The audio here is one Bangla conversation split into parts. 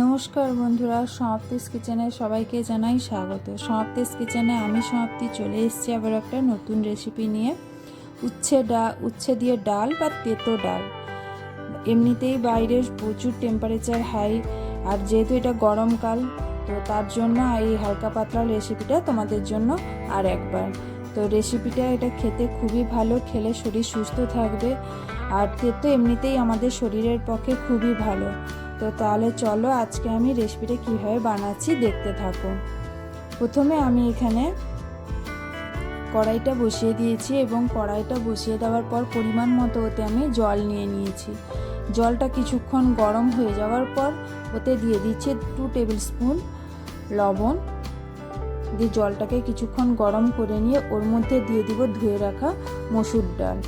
নমস্কার বন্ধুরা, সমাপ্তিস কিচেনে সবাইকে জানাই স্বাগত। সমাপ্তিস কিচেনে আমি সমাপ্তি চলে এসেছি আবার একটা নতুন রেসিপি নিয়ে। উচ্ছে ডা, উচ্ছে দিয়ে ডাল বা তেতো ডাল। এমনিতেই বাইরে প্রচুর টেম্পারেচার হাই আর যেহেতু এটা গরমকাল তো তার জন্য এই হালকা পাতলা রেসিপিটা তোমাদের জন্য আর একবার। তো রেসিপিটা এটা খেতে খুবই ভালো, খেলে শরীর সুস্থ থাকবে, আর তেতো এমনিতেই আমাদের শরীরের পক্ষে খুবই ভালো। তো তাহলে চলো আজকে আমি রেসিপিটা কীভাবে বানাচ্ছি দেখতে থাকো। প্রথমে আমি এখানে কড়াইটা বসিয়ে দিয়েছি এবং কড়াইটা বসিয়ে দেওয়ার পর পরিমাণ মতো ওতে আমি জল নিয়ে নিয়েছি। জলটা কিছুক্ষণ গরম হয়ে যাওয়ার পর ওতে দিয়ে দিচ্ছি টু টেবিল স্পুন লবণ। দিয়ে জলটাকে কিছুক্ষণ গরম করে নিয়ে ওর মধ্যে দিয়ে দিব ধুয়ে রাখা মসুর ডাল।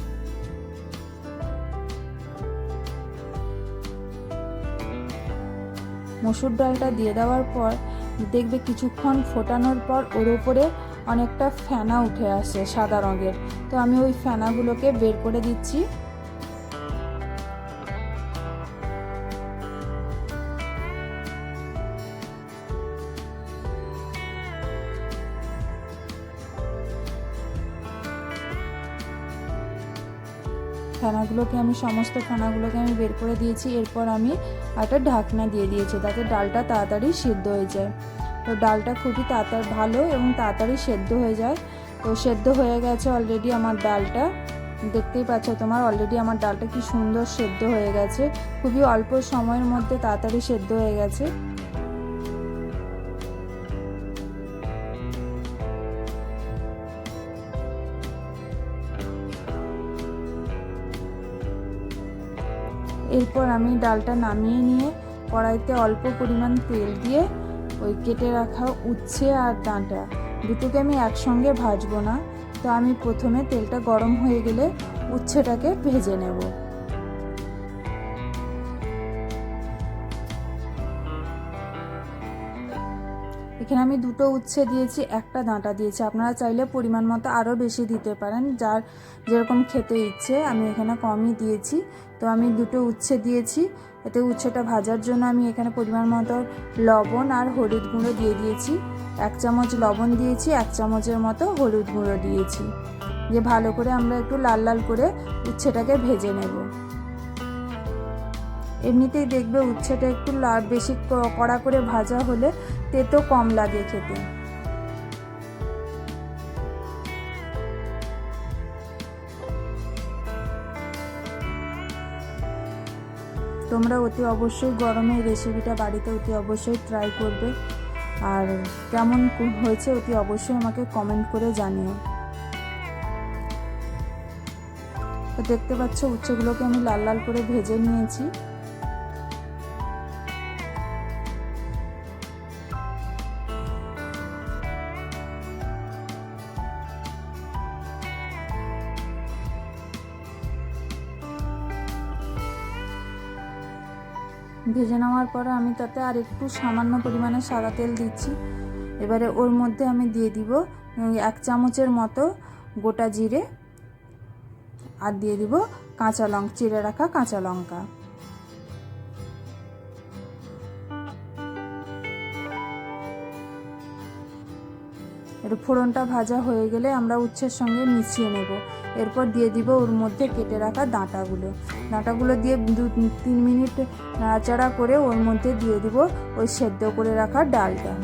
মসুর ডালটা দিয়ে দেওয়ার পর দেখবে কিছুক্ষণ ফোটানোর পর ওর উপরে অনেকটা ফেনা উঠে আসে সাদা রঙের। তো আমি ওই ফেনাগুলোকে বের করে দিচ্ছি। ফেনাগুলোকে আমি, সমস্ত ফেনাগুলোকে আমি বের করে দিয়েছি। এরপর আমি একটা ঢাকনা দিয়ে দিয়েছি তাতে ডালটা তাড়াতাড়ি সিদ্ধ হয়ে যায়। তো ডালটা খুবই তাড়াতাড়ি, ভালো এবং তাড়াতাড়ি সেদ্ধ হয়ে যায়। তো সেদ্ধ হয়ে গেছে অলরেডি আমার ডালটা। দেখতেই পাচ্ছ তোমার অলরেডি আমার ডালটা কি সুন্দর সেদ্ধ হয়ে গেছে। খুবই অল্প সময়ের মধ্যে তাড়াতাড়ি সেদ্ধ হয়ে গেছে। এরপর আমি ডালটা নামিয়ে নিয়ে কড়াইতে অল্প পরিমাণ তেল দিয়ে ওই কেটে রাখা উচ্ছে আর ডাঁটা দুটোকে আমি একসঙ্গে ভাজবো না। তো আমি প্রথমে তেলটা গরম হয়ে গেলে উচ্ছেটাকে ভেজে নেব। এখানে আমি দুটো উচ্ছে দিয়েছি, একটা ডাঁটা দিয়েছি। আপনারা চাইলে পরিমাণ মতো আরও বেশি দিতে পারেন, যার যেরকম খেতে ইচ্ছে। আমি এখানে কমই দিয়েছি। তো আমি দুটো উচ্ছে দিয়েছি। এতে উচ্ছেটা ভাজার জন্য আমি এখানে পরিমাণ মতো লবণ আর হলুদ গুঁড়ো দিয়ে দিয়েছি। এক চামচ লবণ দিয়েছি, এক চামচের মতো হলুদ গুঁড়ো দিয়েছি। দিয়ে ভালো করে আমরা একটু লাল লাল করে উচ্ছেটাকে ভেজে নেব। এমনিতেই দেখবে উচ্ছেটা একটু বেশি কড়া করে ভাজা হলে তেতো কম লাগে খেতে। তোমরা অতি অবশ্যই গরমে রেসিপিটা বাড়িতে অতি অবশ্যই ট্রাই করবে। আর কেমন হয়েছে অতি অবশ্যই আমাকে কমেন্ট করে জানিও। তো দেখতে পাচ্ছ উচ্ছেগুলোকে আমি লাল লাল করে ভেজে নিয়েছি। ভেজে নেওয়ার পরে আমি তাতে আর একটু সামান্য পরিমাণে সাদা তেল দিচ্ছি। এবারে ওর মধ্যে আমি দিয়ে দিব এক চামচের মতো গোটা জিরে আর দিয়ে দিব কাঁচা লঙ্কা চিড়ে রাখা কাঁচা লঙ্কা। একটু ফোড়নটা ভাজা হয়ে গেলে আমরা উচ্ছের সঙ্গে মিশিয়ে নেব। এরপর দিয়ে দিব ওর মধ্যে কেটে রাখা ডাঁটাগুলো। ডাঁটাগুলো দিয়ে দু, তিন মিনিট নাড়াচাড়া করে ওর মধ্যে দিয়ে দিব ওই সেদ্ধ করে রাখা ডালটা।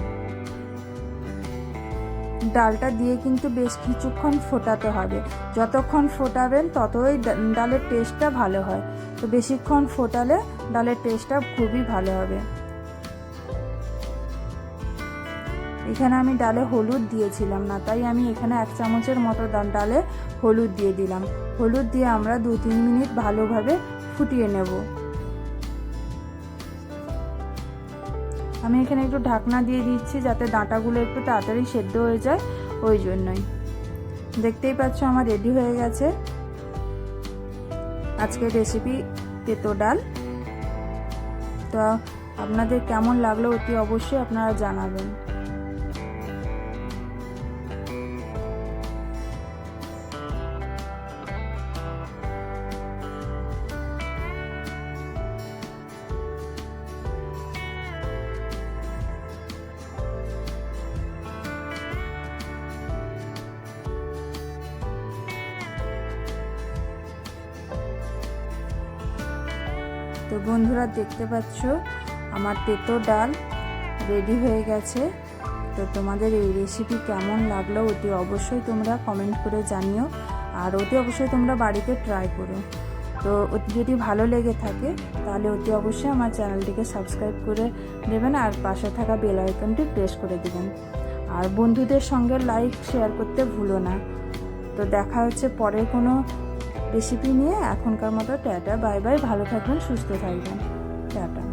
ডালটা দিয়ে কিন্তু বেশ কিছুক্ষণ ফোটাতে হবে। যতক্ষণ ফোটাবেন ততই ডালের টেস্টটা ভালো হয়। তো বেশিক্ষণ ফোটালে ডালের টেস্টটা খুবই ভালো হবে। এখানে আমি ডালে হলুদ দিয়েছিলাম না, তাই আমি এখানে এক চামচের মতো ডালে হলুদ দিয়ে দিলাম। হলুদ দিয়ে আমরা দু তিন মিনিট ভালোভাবে ফুটিয়ে নেব। আমি এখানে একটু ঢাকনা দিয়ে দিচ্ছি যাতে ডাঁটাগুলো একটু তাড়াতাড়ি সেদ্ধ হয়ে যায়, ওই জন্যই। দেখতেই পাচ্ছ আমার রেডি হয়ে গেছে। আজকের রেসিপি তেতো ডাল। তো আপনাদের কেমন লাগল অতি অবশ্যই আপনারা জানাবেন। তো বন্ধুরা দেখতে পাচ্ছ, আমার তেতো ডাল রেডি হয়ে গেছে। তো তোমাদের এই রেসিপি কেমন লাগল অতি অবশ্যই তোমরা কমেন্ট করে জানিও। আর অতি অবশ্যই তোমরা বাড়িতে ট্রাই করো। তো যদি ভালো লেগে থাকে, তাহলে অতি অবশ্যই আমার চ্যানেলটিকে সাবস্ক্রাইব করে দেবেন আর পাশে থাকা বেল আইকনটি প্রেস করে দেবেন। আর বন্ধুদের সঙ্গে লাইক শেয়ার করতে ভুলো না। তো দেখা হচ্ছে পরের কোনো রেসিপি নিয়ে এখনকার মতো টাটা বাই বাই ভালো থাকবেন সুস্থ থাকবেন। টাটা।